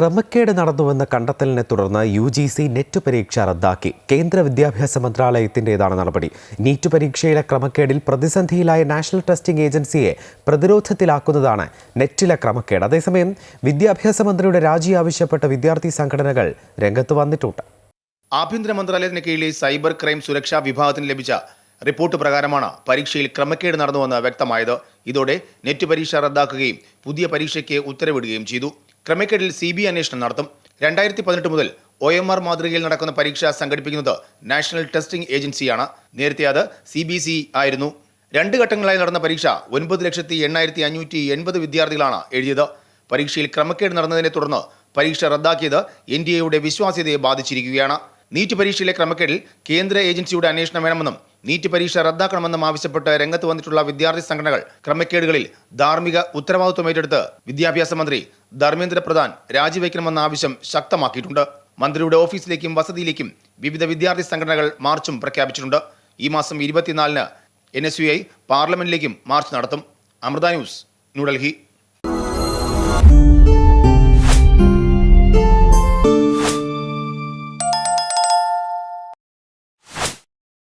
ക്രമക്കേട് നടന്നുവെന്ന കണ്ടെത്തലിനെ തുടർന്ന് യു ജി സി നെറ്റ് പരീക്ഷ റദ്ദാക്കി. കേന്ദ്ര വിദ്യാഭ്യാസ മന്ത്രാലയത്തിന്റെതാണ് നടപടി. നീറ്റ് പരീക്ഷയിലെ ക്രമക്കേടിൽ പ്രതിസന്ധിയിലായ നാഷണൽ ടെസ്റ്റിംഗ് ഏജൻസിയെ പ്രതിരോധത്തിലാക്കുന്നതാണ് നെറ്റിലെ ക്രമക്കേട്. അതേസമയം വിദ്യാഭ്യാസ മന്ത്രിയുടെ രാജി ആവശ്യപ്പെട്ട വിദ്യാർത്ഥി സംഘടനകൾ രംഗത്ത് വന്നിട്ടുണ്ട്. ആഭ്യന്തര മന്ത്രാലയത്തിന് കീഴിലെ സൈബർ ക്രൈം സുരക്ഷാ വിഭാഗത്തിന് ലഭിച്ച റിപ്പോർട്ട് പ്രകാരമാണ് പരീക്ഷയിൽ ക്രമക്കേട് നടന്നുവെന്ന് വ്യക്തമായത്. ഇതോടെ നെറ്റ് പരീക്ഷ റദ്ദാക്കുകയും പുതിയ പരീക്ഷയ്ക്ക് ഉത്തരവിടുകയും ചെയ്തു. ക്രമക്കേടിൽ സി ബി അന്വേഷണം നടത്തും. രണ്ടായിരത്തി പതിനെട്ട് മുതൽ ഒ എം ആർ മാതൃകയിൽ നടക്കുന്ന പരീക്ഷ സംഘടിപ്പിക്കുന്നത് നാഷണൽ ടെസ്റ്റിംഗ് ഏജൻസിയാണ്. നേരത്തെ അത് സി ബി സി ആയിരുന്നു. രണ്ട് ഘട്ടങ്ങളായി നടന്ന പരീക്ഷ ഒൻപത് ലക്ഷത്തി എണ്ണായിരത്തി അഞ്ഞൂറ്റി എൺപത് വിദ്യാർത്ഥികളാണ് എഴുതിയത്. പരീക്ഷയിൽ ക്രമക്കേട് നടന്നതിനെ തുടർന്ന് പരീക്ഷ റദ്ദാക്കിയത് എൻ ഡി എയുടെ വിശ്വാസ്യതയെ ബാധിച്ചിരിക്കുകയാണ്. നീറ്റ് പരീക്ഷയിലെ ക്രമക്കേടിൽ കേന്ദ്ര ഏജൻസിയുടെ അന്വേഷണം വേണമെന്നും നീറ്റ് പരീക്ഷ റദ്ദാക്കണമെന്നും ആവശ്യപ്പെട്ട് രംഗത്ത് വന്നിട്ടുള്ള വിദ്യാർത്ഥി സംഘടനകൾ ക്രമക്കേടുകളിൽ ധാർമ്മിക ഉത്തരവാദിത്വം ഏറ്റെടുത്ത് വിദ്യാഭ്യാസ മന്ത്രി ധർമ്മേന്ദ്ര പ്രധാൻ രാജിവെക്കണമെന്ന ആവശ്യം ശക്തമാക്കിയിട്ടുണ്ട്. മന്ത്രിയുടെ ഓഫീസിലേക്കും വസതിയിലേക്കും വിവിധ വിദ്യാർത്ഥി സംഘടനകൾ മാർച്ചും പ്രഖ്യാപിച്ചിട്ടുണ്ട്. ഈ മാസം ഇരുപത്തിനാലിന് എൻ എസ് യു ഐ പാർലമെന്റിലേക്കും മാർച്ച് നടത്തും. അമൃത ന്യൂസ് ന്യൂഡൽഹി